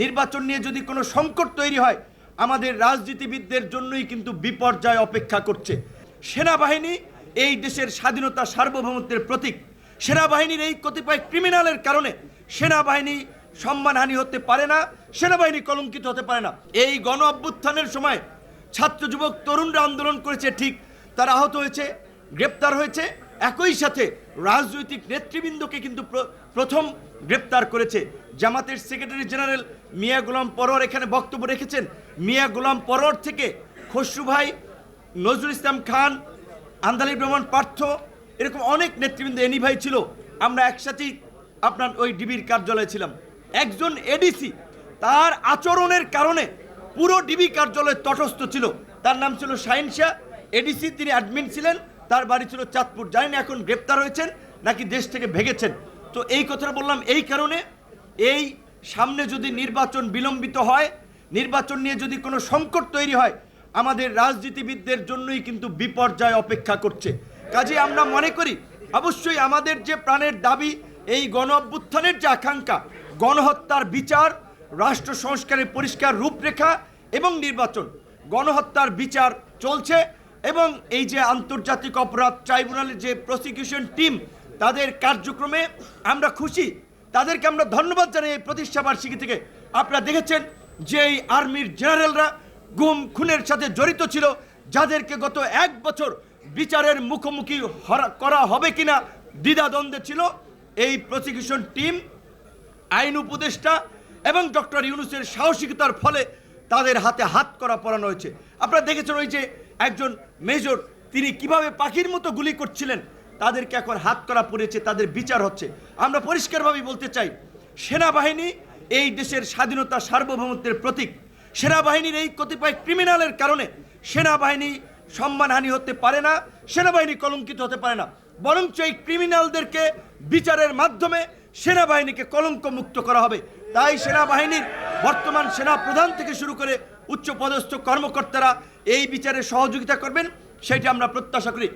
নির্বাচন নিয়ে যদি কোনো সংকট তৈরি হয়, আমাদের রাজনীতিবিদদের জন্যই কিন্তু বিপর্যয় অপেক্ষা করছে। সেনাবাহিনী এই দেশের স্বাধীনতা সার্বভৌমত্বের প্রতীক। সেনাবাহিনীর এই কতিপয় ক্রিমিনালের কারণে সেনাবাহিনী সম্মানহানি হতে পারে না, সেনাবাহিনী কলঙ্কিত হতে পারে না। এই গণ অভ্যুত্থানের সময় ছাত্র যুবক, তরুণরা আন্দোলন করেছে, ঠিক তারা আহত হয়েছে, গ্রেপ্তার হয়েছে। একই সাথে রাজনৈতিক নেতৃবৃন্দকে কিন্তু প্র- প্রথম গ্রেপ্তার করেছে জামাতের সেক্রেটারি জেনারেল মিয়া গোলাম পরোয়ার। এখানে বক্তব্য রেখেছেন মিয়া গোলাম পরোয়ার থেকে খসরু ভাই, নজরুল ইসলাম খান আন্দালি রহমান পার্থ, এরকম অনেক নেতৃবৃন্দ এনি ভাই ছিল। আমরা একসাথেই আপনার ওই ডিবির কার্যালয়ে ছিলাম। একজন এডিসি তার আচরণের কারণে পুরো ডিবি কার্যালয় তটস্থ ছিল। তার নাম ছিল শাহিন শাহ। এডিসি তিনি অ্যাডমিন ছিলেন। তার বাড়ি ছিল চাঁদপুর। জানি না এখন গ্রেপ্তার হয়েছেন নাকি দেশ থেকে ভেগেছেন। তো এই কথাটা বললাম এই কারণে, এই সামনে যদি নির্বাচন বিলম্বিত হয়, নির্বাচন নিয়ে যদি কোনো সংকট তৈরি হয়, আমাদের রাজনীতিবিদদের জন্যই কিন্তু বিপর্যয় অপেক্ষা করছে। কাজে আমরা মনে করি, অবশ্যই আমাদের যে প্রাণের দাবি, এই গণ অভ্যুত্থানের যে আকাঙ্ক্ষা, গণহত্যার বিচার, রাষ্ট্র সংস্কারের পরিষ্কার রূপরেখা এবং নির্বাচন, গণহত্যার বিচার চলছে। এবং এই যে আন্তর্জাতিক অপরাধ ট্রাইব্যুনালের যে প্রসিকিউশন টিম তাদের কার্যক্রমে আমরা খুশি। তাদেরকে আমরা ধন্যবাদ জানাই এই প্রতিষ্ঠা বার্ষিকী থেকে আপনারা দেখেছেন যে এই আর্মির জেনারেলরা গুম, খুনের সাথে জড়িত ছিল। যাদেরকে গত এক বছর বিচারের মুখোমুখি করা হবে কিনা দ্বিধাদ্বন্দ্বে ছিল এই প্রসিকিউশন টিম আইন উপদেষ্টা এবং ডক্টর ইউনুসের সাহসিকতার ফলে তাদের হাতে হাত করা পরানো হয়েছে। আপনারা দেখেছেন ওই যে একজন মেজর, তিনি কীভাবে পাখির মতো গুলি করছিলেন, তাদেরকে এখন হাত করা পড়েছে, তাদের বিচার হচ্ছে। আমরা পরিষ্কারভাবে বলতে চাই, সেনাবাহিনী এই দেশের স্বাধীনতা সার্বভৌমত্বের প্রতীক। সেনাবাহিনীর এই কতিপয় ক্রিমিনালের কারণে সেনাবাহিনী সম্মানহানি হতে পারে না, সেনাবাহিনী কলঙ্কিত হতে পারে না। বরঞ্চ এই ক্রিমিনালদেরকে বিচারের মাধ্যমে সেনাবাহিনীকে কলঙ্ক মুক্ত করা হবে। তাই সেনাবাহিনীর বর্তমান সেনা প্রধান থেকে শুরু করে উচ্চ পদস্থ কর্মকর্তারা এই বিচারে সহযোগিতা করবেন সেটি আমরা প্রত্যাশা করি।